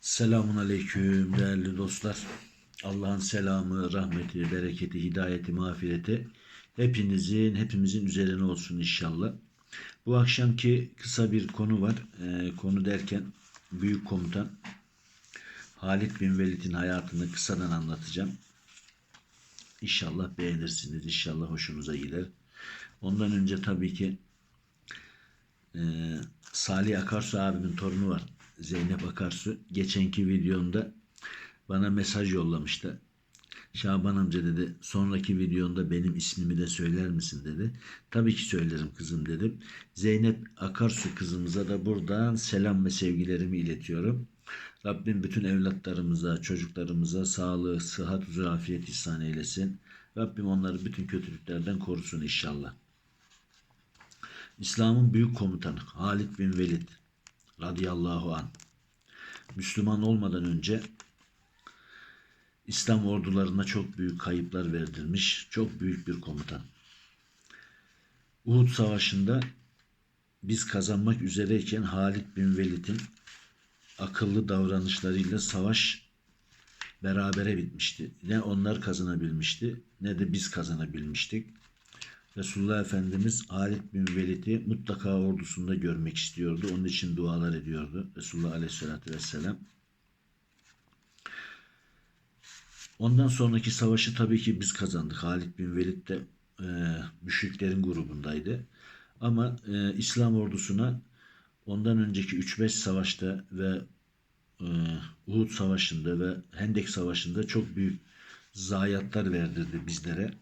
Selamun Aleyküm değerli dostlar. Allah'ın selamı, rahmeti, bereketi, hidayeti, mağfireti hepinizin, hepimizin üzerine olsun inşallah. Bu akşamki kısa bir konu var. Ee, konu derken büyük komutan Halid bin Velid'in hayatını kısadan anlatacağım. İnşallah beğenirsiniz, inşallah hoşunuza gider. Ondan önce tabii ki e, Salih Akarsu abimin torunu var. Zeynep Akarsu. Geçenki videomda bana mesaj yollamıştı. Şaban amca dedi sonraki videonda benim ismimi de söyler misin dedi. Tabii ki söylerim kızım dedim. Zeynep Akarsu kızımıza da buradan selam ve sevgilerimi iletiyorum. Rabbim bütün evlatlarımıza, çocuklarımıza sağlığı, sıhhat, huzur, afiyet ihsan eylesin. Rabbim onları bütün kötülüklerden korusun inşallah. İslam'ın büyük komutanı Halid bin Velid radıyallahu an. Müslüman olmadan önce İslam ordularına çok büyük kayıplar verdirmiş, çok büyük bir komutan. Uhud Savaşı'nda biz kazanmak üzereyken Halid bin Velid'in akıllı davranışlarıyla savaş berabere bitmişti. Ne onlar kazanabilmişti ne de biz kazanabilmiştik. Resulullah Efendimiz Halid bin Velid'i mutlaka ordusunda görmek istiyordu. Onun için dualar ediyordu. Resulullah Aleyhisselatü Vesselam. Ondan sonraki savaşı tabii ki biz kazandık. Halid bin Velid de e, müşriklerin grubundaydı. Ama e, İslam ordusuna ondan önceki 3-5 savaşta ve e, Uhud Savaşı'nda ve Hendek Savaşı'nda çok büyük zayiatlar verdirdi bizlere.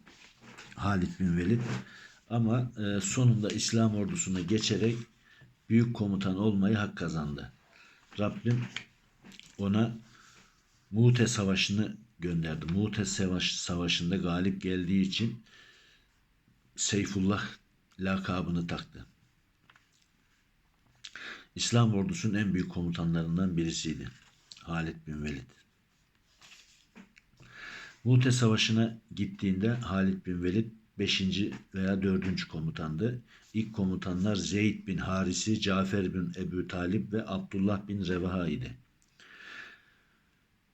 Halid bin Velid. Ama e, sonunda İslam ordusuna geçerek büyük komutan olmayı hak kazandı. Rabbim ona Mu'te Savaşı'nı gönderdi. Mu'te Savaş, Savaşı'nda galip geldiği için Seyfullah lakabını taktı. İslam ordusunun en büyük komutanlarından birisiydi. Halid bin Velid. Mu'te Savaşı'na gittiğinde Halid bin Velid 5. veya 4. komutandı. İlk komutanlar Zeyd bin Harisi, Cafer bin Ebu Talib ve Abdullah bin Revaha idi.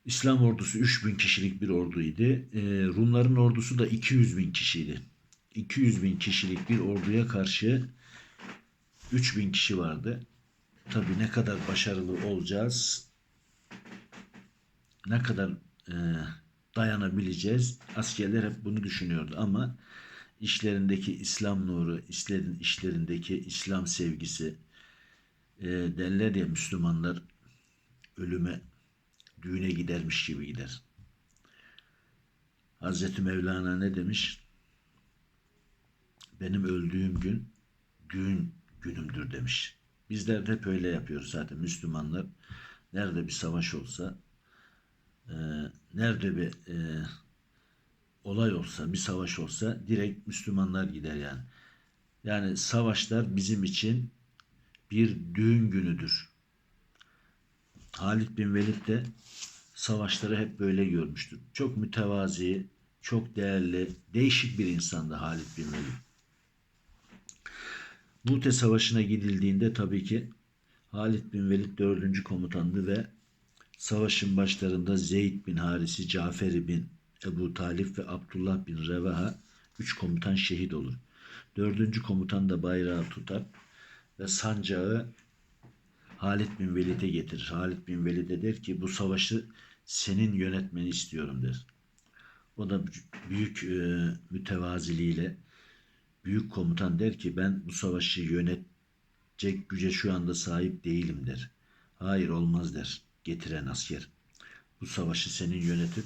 İslam ordusu 3000 kişilik bir orduydu. Ee, Rumların ordusu da 200 bin kişiydi. 200 bin kişilik bir orduya karşı 3000 kişi vardı. Tabii ne kadar başarılı olacağız, ne kadar e, dayanabileceğiz. Askerler hep bunu düşünüyordu ama işlerindeki İslam nuru, işlerin, işlerindeki İslam sevgisi e, derler ya Müslümanlar ölüme düğüne gidermiş gibi gider. Hazreti Mevlana ne demiş? Benim öldüğüm gün düğün günümdür demiş. Bizler de hep öyle yapıyoruz zaten Müslümanlar. Nerede bir savaş olsa, e, nerede bir e, olay olsa, bir savaş olsa direkt Müslümanlar gider yani. Yani savaşlar bizim için bir düğün günüdür. Halid bin Velid de savaşları hep böyle görmüştür. Çok mütevazi, çok değerli, değişik bir insandı Halid bin Velid. Mute Savaşı'na gidildiğinde tabii ki Halid bin Velid 4. komutandı ve savaşın başlarında Zeyd bin Harisi, Cafer bin Ebu Talip ve Abdullah bin Revaha 3 komutan şehit olur. 4. komutan da bayrağı tutar ve sancağı Halid bin Velid'e getirir. Halid bin Velid'e der ki bu savaşı senin yönetmeni istiyorum der. O da büyük e, mütevaziliğiyle büyük komutan der ki ben bu savaşı yönetecek güce şu anda sahip değilim der. Hayır olmaz der getiren asker. Bu savaşı senin yönetip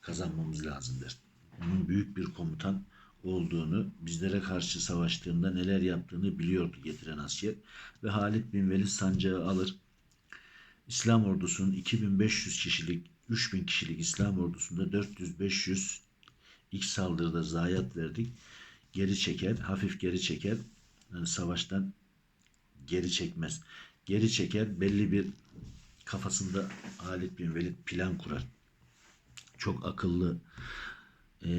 kazanmamız lazım der. Onun büyük bir komutan olduğunu, bizlere karşı savaştığında neler yaptığını biliyordu getiren asker. Ve Halid bin Velid sancağı alır. İslam ordusunun 2500 kişilik, 3000 kişilik İslam ordusunda 400-500 ilk saldırıda zayiat verdik. Geri çeker, hafif geri çeker. Yani savaştan geri çekmez. Geri çeker, belli bir kafasında Halid bin Velid plan kurar. Çok akıllı, e,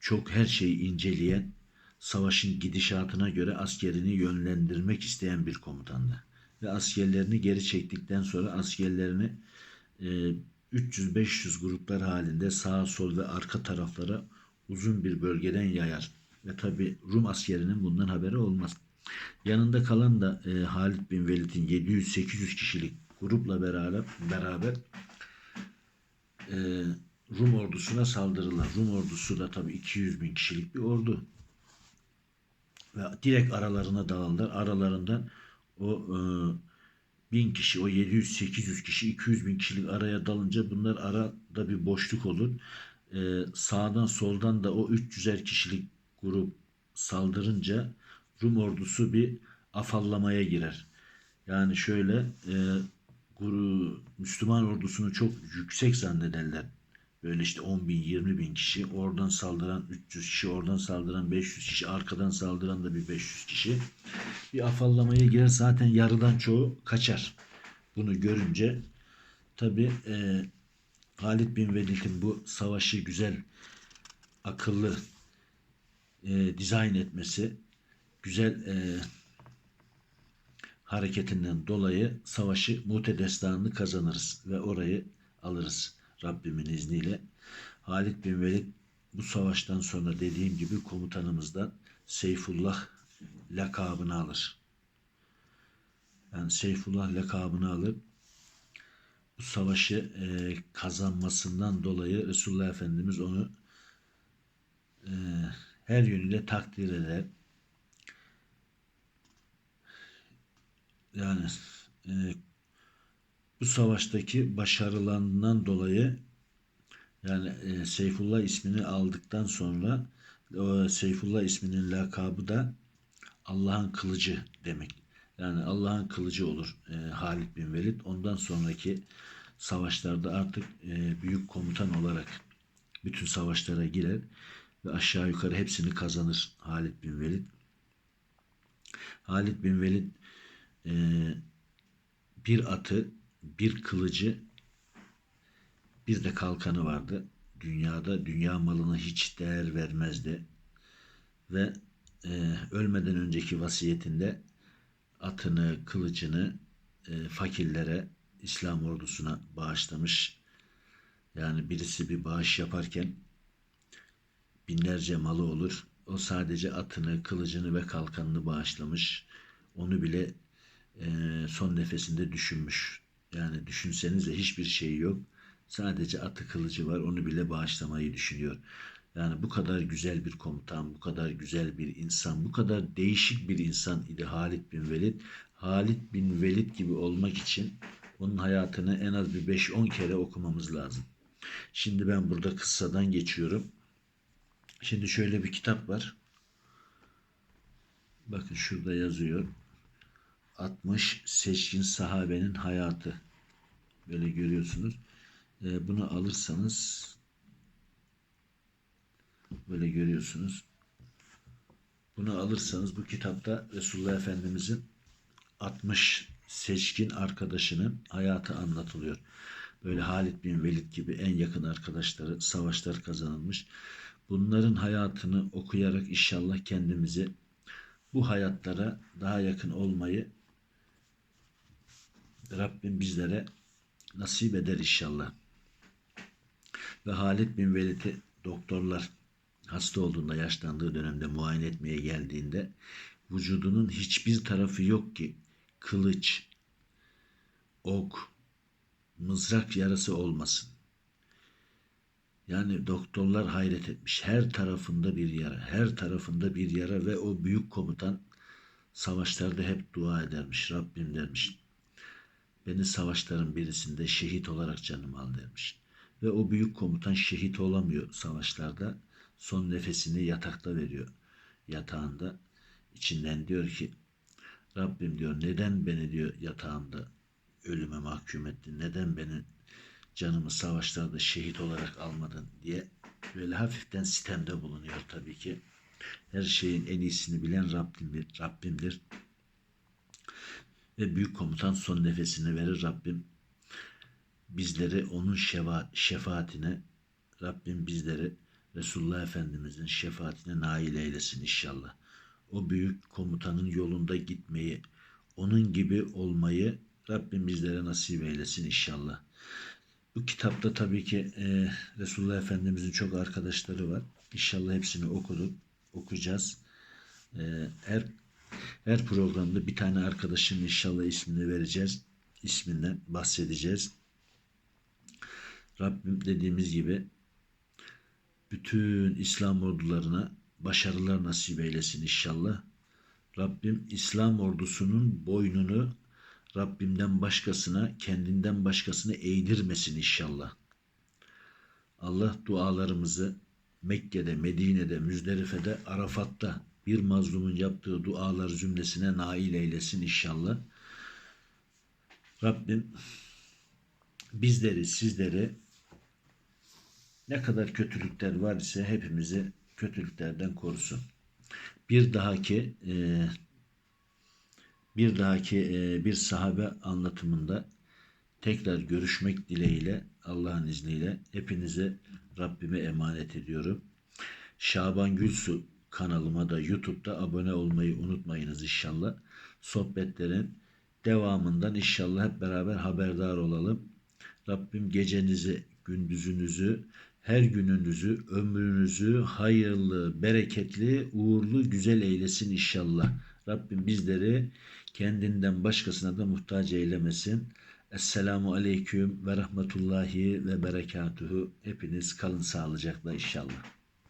çok her şeyi inceleyen, savaşın gidişatına göre askerini yönlendirmek isteyen bir komutandı. ve askerlerini geri çektikten sonra askerlerini e, 300-500 gruplar halinde sağa sol ve arka taraflara uzun bir bölgeden yayar. Ve tabi Rum askerinin bundan haberi olmaz. Yanında kalan da e, Halid bin Velid'in 700-800 kişilik grupla beraber beraber e, Rum ordusuna saldırırlar. Rum ordusu da tabi 200 bin kişilik bir ordu. Ve direkt aralarına dalarlar. Aralarından o e, bin kişi, o 700-800 kişi, 200 bin kişilik araya dalınca bunlar arada bir boşluk olur. E, sağdan soldan da o 300'er kişilik grup saldırınca Rum ordusu bir afallamaya girer. Yani şöyle e, Müslüman ordusunu çok yüksek zannederler. Böyle işte 10 bin, 20 bin kişi. Oradan saldıran 300 kişi, oradan saldıran 500 kişi, arkadan saldıran da bir 500 kişi. Bir afallamaya girer. Zaten yarıdan çoğu kaçar. Bunu görünce tabi e, Halid bin Velid'in bu savaşı güzel, akıllı e, dizayn etmesi, güzel e, hareketinden dolayı savaşı Mute kazanırız ve orayı alırız Rabbimin izniyle. Halid bin Velid bu savaştan sonra dediğim gibi komutanımızdan Seyfullah lakabını alır. Yani Seyfullah lakabını alır. Bu savaşı e, kazanmasından dolayı Resulullah Efendimiz onu e, her yönüyle takdir eder. Yani e, bu savaştaki başarılarından dolayı yani e, Seyfullah ismini aldıktan sonra o Seyfullah isminin lakabı da Allah'ın kılıcı demek. Yani Allah'ın kılıcı olur e, Halid bin Velid. Ondan sonraki savaşlarda artık e, büyük komutan olarak bütün savaşlara girer ve aşağı yukarı hepsini kazanır Halid bin Velid. Halid bin Velid e, bir atı, bir kılıcı, bir de kalkanı vardı. Dünyada dünya malına hiç değer vermezdi. Ve e, ölmeden önceki vasiyetinde atını, kılıcını e, fakirlere, İslam ordusuna bağışlamış. Yani birisi bir bağış yaparken binlerce malı olur. O sadece atını, kılıcını ve kalkanını bağışlamış. Onu bile e, son nefesinde düşünmüş. Yani düşünsenize hiçbir şey yok. Sadece atı kılıcı var. Onu bile bağışlamayı düşünüyor. Yani bu kadar güzel bir komutan, bu kadar güzel bir insan, bu kadar değişik bir insan idi Halid bin Velid. Halid bin Velid gibi olmak için onun hayatını en az bir 5-10 kere okumamız lazım. Şimdi ben burada kıssadan geçiyorum. Şimdi şöyle bir kitap var. Bakın şurada yazıyor. 60 seçkin sahabenin hayatı. Böyle görüyorsunuz. Ee, bunu alırsanız böyle görüyorsunuz. Bunu alırsanız bu kitapta Resulullah Efendimizin 60 seçkin arkadaşının hayatı anlatılıyor. Böyle Halid bin Velid gibi en yakın arkadaşları savaşlar kazanılmış. Bunların hayatını okuyarak inşallah kendimizi bu hayatlara daha yakın olmayı Rabbim bizlere nasip eder inşallah. Ve Halid bin Velid'i doktorlar hasta olduğunda, yaşlandığı dönemde muayene etmeye geldiğinde vücudunun hiçbir tarafı yok ki kılıç, ok, mızrak yarası olmasın. Yani doktorlar hayret etmiş. Her tarafında bir yara, her tarafında bir yara ve o büyük komutan savaşlarda hep dua edermiş. Rabbim dermiş. Beni savaşların birisinde şehit olarak canım al dermiş. Ve o büyük komutan şehit olamıyor savaşlarda. Son nefesini yatakta veriyor. Yatağında içinden diyor ki Rabbim diyor neden beni diyor yatağımda ölüme mahkum ettin? Neden beni canımı savaşlarda şehit olarak almadın diye böyle hafiften sitemde bulunuyor tabii ki. Her şeyin en iyisini bilen Rabbimdir. Rabbimdir. Ve büyük komutan son nefesini verir Rabbim. Bizleri onun şeva, şefaatine Rabbim bizleri Resulullah Efendimizin şefaatine nail eylesin inşallah. O büyük komutanın yolunda gitmeyi, onun gibi olmayı Rabbim bizlere nasip eylesin inşallah. Bu kitapta tabii ki e, Resulullah Efendimizin çok arkadaşları var. İnşallah hepsini okuduk, okuyacağız. E, her her programda bir tane arkadaşın inşallah ismini vereceğiz. İsminden bahsedeceğiz. Rabbim dediğimiz gibi bütün İslam ordularına başarılar nasip eylesin inşallah. Rabbim İslam ordusunun boynunu Rabbimden başkasına, kendinden başkasına eğdirmesin inşallah. Allah dualarımızı Mekke'de, Medine'de, Müzdelife'de, Arafat'ta bir mazlumun yaptığı dualar cümlesine nail eylesin inşallah. Rabbim bizleri, sizleri ne kadar kötülükler var ise hepimizi kötülüklerden korusun. Bir dahaki e, bir dahaki e, bir sahabe anlatımında tekrar görüşmek dileğiyle Allah'ın izniyle hepinize Rabbime emanet ediyorum. Şaban Gülsu kanalıma da YouTube'da abone olmayı unutmayınız inşallah. Sohbetlerin devamından inşallah hep beraber haberdar olalım. Rabbim gecenizi, gündüzünüzü, her gününüzü, ömrünüzü hayırlı, bereketli, uğurlu, güzel eylesin inşallah. Rabbim bizleri kendinden başkasına da muhtaç eylemesin. Esselamu Aleyküm ve Rahmetullahi ve Berekatuhu. Hepiniz kalın sağlıcakla inşallah.